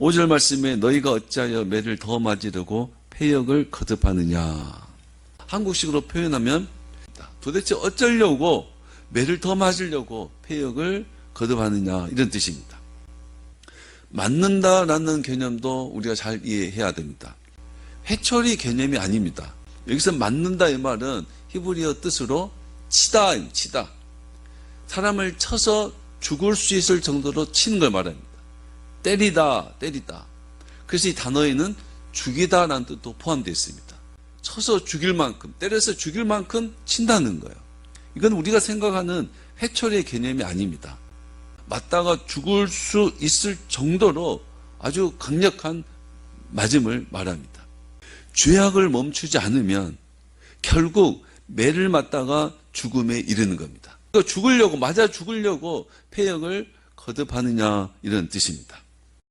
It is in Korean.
5절 말씀에 너희가 어찌하여 매를 더 맞으려고 폐역을 거듭하느냐. 한국식으로 표현하면 도대체 어쩌려고 매를 더 맞으려고 폐역을 거듭하느냐 이런 뜻입니다. 맞는다라는 개념도 우리가 잘 이해해야 됩니다. 회초리 개념이 아닙니다. 여기서 맞는다 이 말은 히브리어 뜻으로 치다, 치다. 사람을 쳐서 죽을 수 있을 정도로 치는 걸 말합니다. 때리다, 때리다. 그래서 이 단어에는 죽이다라는 뜻도 포함되어 있습니다. 쳐서 죽일 만큼, 때려서 죽일 만큼 친다는 거예요. 이건 우리가 생각하는 회초리의 개념이 아닙니다. 맞다가 죽을 수 있을 정도로 아주 강력한 맞음을 말합니다. 죄악을 멈추지 않으면 결국 매를 맞다가 죽음에 이르는 겁니다. 그러니까 죽으려고 맞아 죽으려고 폐역을 거듭하느냐 이런 뜻입니다.